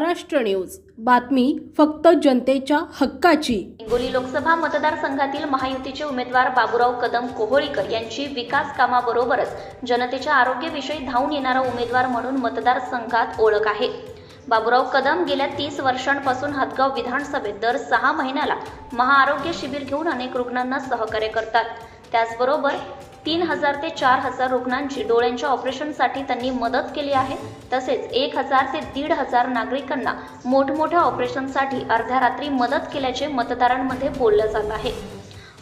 Maharashtra news. बातमी फक्त जनतेच्या हक्काची. हिंगोली लोकसभा मतदारसंघातील महायुतीचे उमेदवार बाबुराव कदम कोहोळीकर यांची विकास कामाबरोबरच जनतेच्या आरोग्याविषयी धावून येणारा उमेदवार म्हणून मतदारसंघात ओळख आहे. बाबुराव कदम गेल्या तीस वर्षांपासून हदगाव विधानसभेत दर सहा महिन्याला महाआरोग्य शिबिर घेऊन अनेक रुग्णांना सहकार्य करतात. त्याचबरोबर तीन हजार ते चार हजार रुग्णांची डोळ्यांच्या ऑपरेशनसाठी त्यांनी मदत केली आहे. तसेच एक हजार ते दीड हजार नागरिकांना मोठमोठ्या ऑपरेशनसाठी अर्ध्या रात्री मदत केल्याचे मतदारांमध्ये बोललं जात आहे.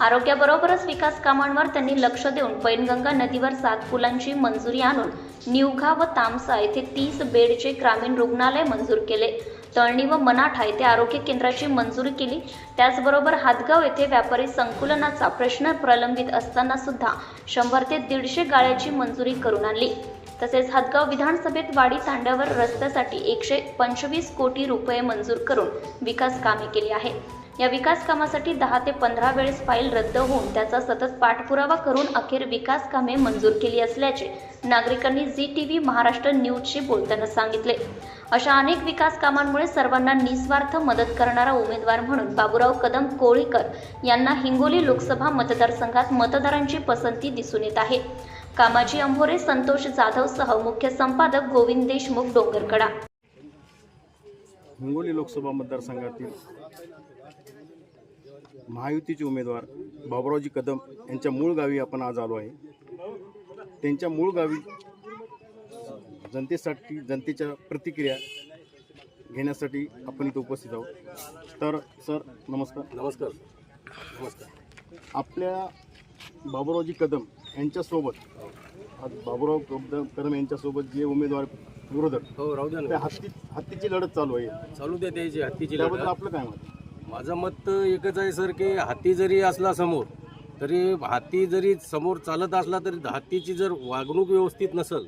आरोग्याबरोबरच विकास कामांवर त्यांनी लक्ष देऊन पैनगंगा नदीवर सात पुलांची मंजुरी आणून निवघा व तामसा येथे तीस बेडचे ग्रामीण रुग्णालय मंजूर केले. तळणी व मनाठा येथे आरोग्य केंद्राची मंजुरी केली. त्याचबरोबर हातगाव येथे व्यापारी संकुलनाचा प्रश्न प्रलंबित असताना सुद्धा शंभर ते दीडशे गाळ्याची मंजुरी करून आणली. तसेच हातगाव विधानसभेत वाडी तांड्यावर रस्त्यासाठी एकशे पंचवीस कोटी रुपये मंजूर करून विकास कामे केली आहेत. या विकास कामासाठी दहा ते पंधरा वेळेस फाईल रद्द होऊन त्याचा सतत पाठपुरावा करून अखेर विकास कामे मंजूर केली असल्याचे नागरिकांनी झी टी व्ही महाराष्ट्र न्यूजशी बोलताना सांगितले. अशा अनेक विकास कामांमुळे सर्वांना निस्वार्थ मदत करणारा उमेदवार म्हणून बाबुराव कदम कोळीकर यांना हिंगोली लोकसभा मतदारसंघात मतदारांची पसंती दिसून येत आहे. कामाची अंभोरे संतोष जाधवसह मुख्य संपादक गोविंद देशमुख डोंगरकडा. हिंगोली लोकसभा मतदारसंघातील महायुतीचे उमेदवार बाबुरावजी कदम यांच्या मूळ गावी आपण आज आलो आहे. त्यांच्या मूळ गावी जनतेसाठी जनतेच्या प्रतिक्रिया घेण्यासाठी आपण इथं उपस्थित आहोत. तर सर नमस्कार. नमस्कार. नमस्कार. आपल्या बाबुरावजी कदम यांच्यासोबत आज बाबुराव कदम कदम यांच्यासोबत जे उमेदवार विरोधक हो राहू द्या हत्ती हत्तीची लढत चालू आहे. चालू द्या त्याची हत्तीची लढत. आपलं काय मत? माझं मत एकच आहे सर की हाती जरी असला समोर तरी हाती जरी समोर चालत असला तरी हातीची जर वागणूक व्यवस्थित नसल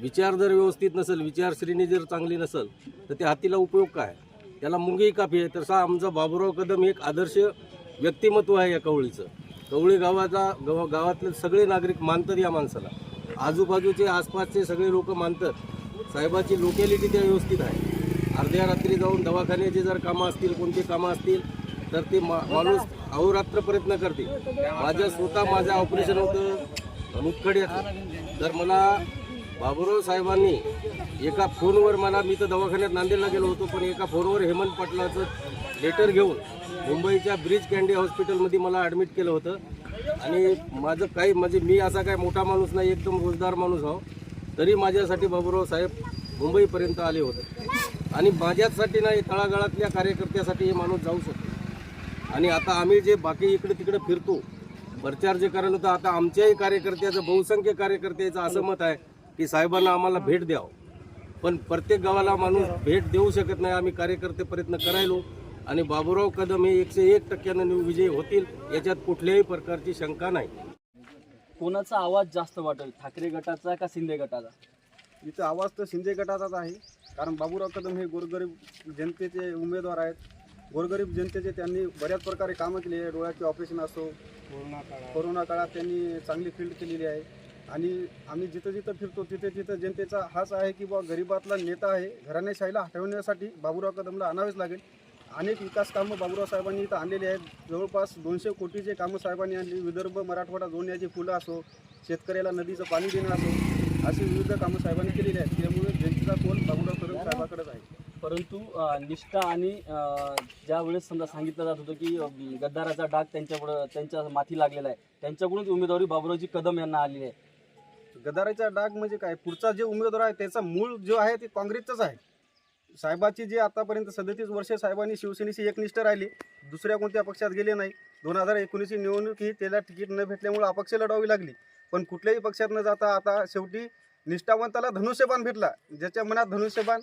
विचार जर व्यवस्थित नसेल विचारश्रेणी जर चांगली नसेल तर त्या हत्तीला उपयोग काय? त्याला मुंगी काफी आहे. तसा आमचा बाबुराव कदम एक आदर्श व्यक्तिमत्व आहे या कवळीचं. कवळी गावाचा गाव गावातले सगळे नागरिक मानतात या माणसाला. आजूबाजूचे आसपासचे सगळे लोक मानतात. साहेबाची लोकॅलिटी त्या व्यवस्थित आहे. अर्ध्या रात्री जाऊन दवाखान्याचे जर कामं असतील कोणती कामं असतील तर ते मा माणूस अहोरात्र प्रयत्न करते. माझ्या स्वतः माझं ऑपरेशन होतं मुतखड्याचं तर मला बाबुराव साहेबांनी एका फोनवर मला मी तर दवाखान्यात नांदेडला गेलो होतो पण एका फोनवर हेमंत पाटलाचं लेटर घेऊन मुंबईच्या ब्रिज कॅन्डी हॉस्पिटलमध्ये मला ॲडमिट केलं होतं. आणि माझं काही म्हणजे मी असा काही मोठा माणूस नाही एकदम रोजदार माणूस आहो. तरी माझ्यासाठी बाबुराव साहेब मुंबईपर्यंत आले होते. आणि माझ्यासाठी नाही तळागाळातल्या कार्यकर्त्यासाठी हे माणूस जाऊ शकतो. आणि आता आम्ही जे बाकी इकडे तिकडे फिरतो प्रचार जे करायला होतं आता आमच्याही कार्यकर्त्याचं बहुसंख्य कार्यकर्त्याचं असं मत आहे की साहेबांना आम्हाला भेट द्यावं. पण प्रत्येक गावाला माणूस भेट देऊ शकत नाही आम्ही कार्यकर्ते प्रयत्न करायलो. आणि बाबुराव कदम हे एकशे एक टक्क्यानं विजयी होतील याच्यात कुठल्याही प्रकारची शंका नाही. कोणाचा आवाज जास्त वाटेल? ठाकरे गटाचा का शिंदे गटाचा? इथं आवाज तर शिंदे गटाचाच आहे. कारण बाबूराव कदम हे गोरगरीब जनतेचे उमेदवार आहेत. गोरगरीब जनतेचे त्यांनी बऱ्याच प्रकारे कामं केली आहे. डोळ्याचे ऑपरेशन असो कोरोना काळात. त्यांनी चांगली फील्ड केलेली आहे. आणि आम्ही जिथं जिथं फिरतो तिथे तिथं जनतेचा हाच आहे की बा गरिबातला नेता आहे घराणेशाहीला हटवण्यासाठी बाबूराव कदमला आणावेच लागेल. अनेक विकास कामं बाबूराव साहेबांनी इथं आणलेली आहेत. जवळपास दोनशे कोटीचे कामं साहेबांनी आणली. विदर्भ मराठवाडा जोडण्याची फुलं असो शेतकऱ्याला नदीचं पाणी देणं असो अशी विविध कामं साहेबांनी केलेली आहेत त्यामुळे जनतेचा कोल बाबूराव कदम साहेबाकडेच आहे. परंतु निष्ठा आणि अं, ज्या वेळेस समजा सांगितलं जात होतं की गद्दाराचा डाग त्यांच्याकडं त्यांच्या माथी लागलेला आहे त्यांच्याकडूनच उमेदवारी बाबुरावजी कदम यांना आलेली आहे. गदाराचा डाग म्हणजे काय? पुढचा जे उमेदवार आहे त्याचा मूळ जो आहे ते काँग्रेसचाच आहे. साहेबाची जे आतापर्यंत सदतीस वर्षे साहेबांनी शिवसेनेशी एकनिष्ठ राहिली दुसऱ्या कोणत्या पक्षात गेले नाही. दोन हजार एकोणीसची निवडणूक ही त्याला तिकीट न भेटल्यामुळे अपक्ष लढावी लागली. पण कुठल्याही पक्षात न जाता आता शेवटी निष्ठावंताला धनुष्यबाण भेटला. ज्याच्या मनात धनुष्यबाण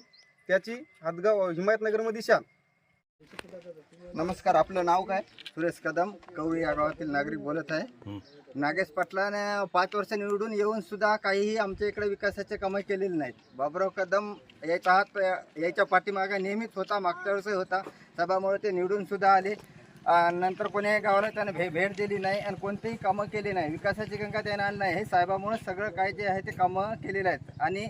त्याची हातगाव हिमायतनगरमध्ये शान. नमस्कार आपलं नाव काय? सुरेश कदम कवळी या गावातील नागरिक बोलत आहे. नागेश पाटलाने पाच वर्ष निवडून येऊन सुद्धा काहीही आमच्या इकडे विकासाचे कामं केलेली नाहीत. बाबुराव कदम याचा हात याच्या पाठीमागे नेहमीच होता मागच्या वर्षी होता. सभामुळे ते निवडून सुद्धा आले. नंतर कोण्याही गावाला त्यानं भे भेट दिली नाही आणि कोणतेही कामं केली नाही. विकासाची गंगा त्यानं आणली नाही. हे साहेबामुळे सगळं काय जे आहे ते कामं केलेले आहेत. आणि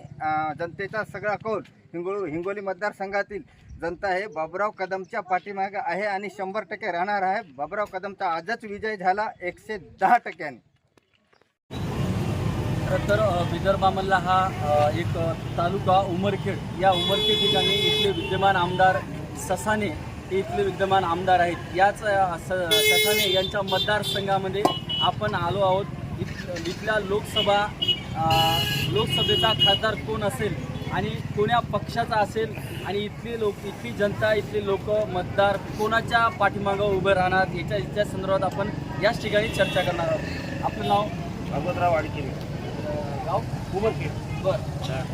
जनतेचा सगळा कौल हिंगोळू हिंगोली मतदारसंघातील जनता हे बाबराव कदमच्या पाठीमागे आहे आणि शंभर टक्के राहणार आहे. बाबराव कदमचा आजच विजय झाला एकशे दहा टक्क्याने. तर विदर्भामधला हा एक तालुका उमरखेड. या उमरखेड ठिकाणी इथले विद्यमान आमदार ससाने हे इथले विद्यमान आमदार आहेत. याच अ, स ससाने यांच्या मतदारसंघामध्ये आपण आलो आहोत. इथ इथल्या लोकसभा लोकसभेचा खासदार कोण असेल आणि कोण्या पक्षाचा असेल आणि इथली लोक इथली जनता इथले लोक मतदार कोणाच्या पाठीमागं उभे राहणार याच्या याच्या संदर्भात आपण याच ठिकाणी चर्चा करणार आहोत. आपलं नाव? भागवतराव वाडकिरे. गाव? उमरखेड. बर.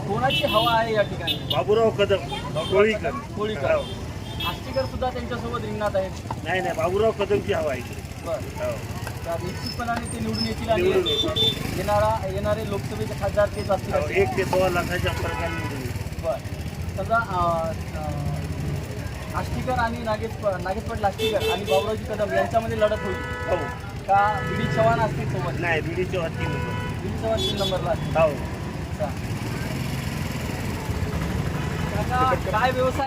कोणाची हवा आहे या ठिकाणी? बाबूराव कदम. कोळीकर. कोळीकर. आष्टीकर सुद्धा त्यांच्यासोबत रिंगणात आहेत नाही नाही बाबूराव कदमची हवा आहे इकडे. बर हो. तर निश्चितपणाने ते निवडून येतील आणि येतील. येणारा येणारे लोकसभेचे खासदार तेच असतील हो. एक ते सव्वा लाखाच्या फरकाने निवडून येईल. बर समजा अं, अं, आष्टीकर आणि नागेश नागेश पाटील आष्टीकर आणि बाबुरावजी कदम यांच्यामध्ये लढत होईल हो का बी चव्हाण असतील सोबत नाही बीडीच्या वरती नंबर बी डी चव्हाण तीन नंबरला असतील हो अच्छा. काका, काय व्यवसाय